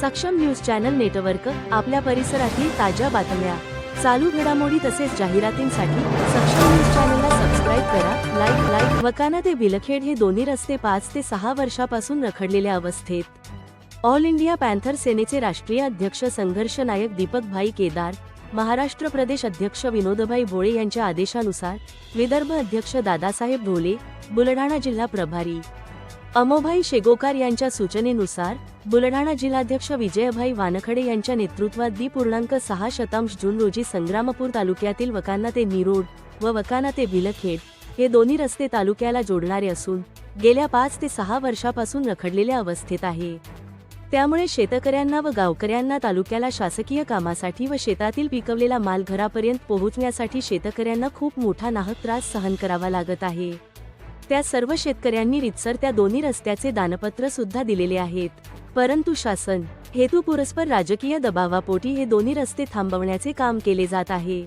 सक्षम news channel network आपल्या परिसरातील ताज्या बातम्या. चालू घडामोडी तसेच जाहिरातींसाठी सक्षम न्यूज चॅनलला सबस्क्राईब करा लाईक लाईक वकाना ते बिलखेड हे दोन्ही रस्ते पाच ते सहा वर्षापासून रखडलेल्या अवस्थेत. ऑल इंडिया पॅन्थर सेनेचे राष्ट्रीय अध्यक्ष संघर्ष नायक दीपकभाई केदार महाराष्ट्र प्रदेश अध्यक्ष विनोदभाई भोळे यांच्या आदेशानुसार विदर्भ अध्यक्ष दादासाहेब ढोले बुलढाणा जिल्हा प्रभारी. अमोभाई शेगोकार यांच्या सूचनेनुसार बुलढाणा जिल्हाध्यक्ष विजयभाई वानखडे यांच्या नेतृत्वात दी पूर्णांक सहा शतांश जून रोजी संग्रामपूर तालुक्यातील वकाना ते निरोड व वकाना ते विलखेड हे दोन्ही रस्ते तालुक्याला जोडणारे असून गेल्या पाच ते सहा वर्षापासून रखडलेल्या अवस्थेत आहे. त्यामुळे शेतकऱ्यांना व गावकऱ्यांना तालुक्याला शासकीय कामासाठी व शेतातील पिकवलेला माल घरापर्यंत पोहोचण्यासाठी शेतकऱ्यांना खूप मोठा नाहक त्रास सहन करावा लागत आहे. त्या सर्व शेतकऱ्यांनी रितसर त्या दोन्ही रस्त्याचे दानपत्र सुद्धा दिलेले आहेत. परंतु शासन हेतू पुरस्पर राजकीय दबावापोटी हे दोन्ही रस्ते थांबवण्याचे काम केले जात आहे.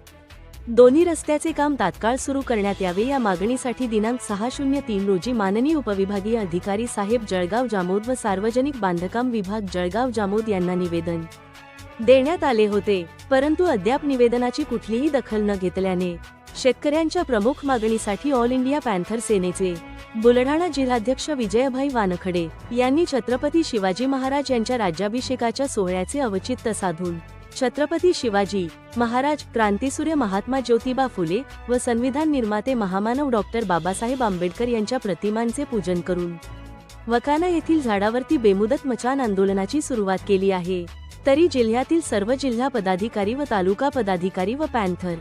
दोन्ही रस्त्याचे काम तात्काळ सुरू करण्यात यावे या मागणीसाठी दिनांक सहा शून्य तीन रोजी माननीय उपविभागीय अधिकारी साहेब जळगाव जामोद व सार्वजनिक बांधकाम विभाग जळगाव जामोद यांना निवेदन. देण्यात आले होते. परंतु अद्याप निवेदनाची कुठलीही दखल न घेतल्याने शेतकऱ्यांच्या प्रमुख मागणीसाठी ऑल इंडिया पॅन्थर सेनेचे बुलढाणा जिल्हाध्यक्ष विजयभाई वानखडे यांनी छत्रपती शिवाजी महाराज यांच्या राज्याभिषेकाच्या सोहळ्याचे औचित्य साधून छत्रपती शिवाजी महाराज क्रांतीसूर्य महात्मा ज्योतिबा फुले व संविधान निर्माते महामानव डॉक्टर बाबासाहेब आंबेडकर यांच्या प्रतिमांचे पूजन करून वकाना येथील झाडावरती बेमुदत मचान आंदोलनाची सुरुवात केली आहे. तरी जिल्ह्यातील सर्व जिल्हा पदाधिकारी व तालुका पदाधिकारी व पॅन्थर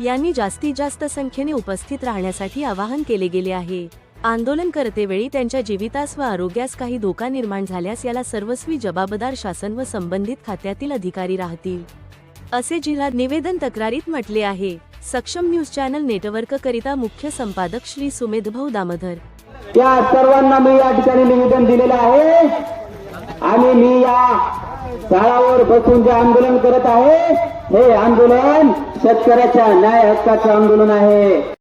यांनी जास्तीत जास्त संख्येने उपस्थित राहण्यासाठी आवाहन केले गेले आहे. आंदोलन करतेवेळी त्यांच्या जीवितास व आरोग्यास काही धोका निर्माण झाल्यास याला सर्वस्वी जबाबदार शासन व संबंधित खात्यातील अधिकारी राहतील असे जिल्हा निवेदन तक्रारीत म्हटले आहे. सक्षम न्यूज चॅनल नेटवर्क करिता मुख्य संपादक श्री सुमेधभाऊ दामधर त्या सर्वांना मी या ठिकाणी निवेदन दिलेलं आहे. तळावर बसून जे आंदोलन करत आहे हे आंदोलन शेतकऱ्याच्या न्याय हक्काचं आंदोलन आहे.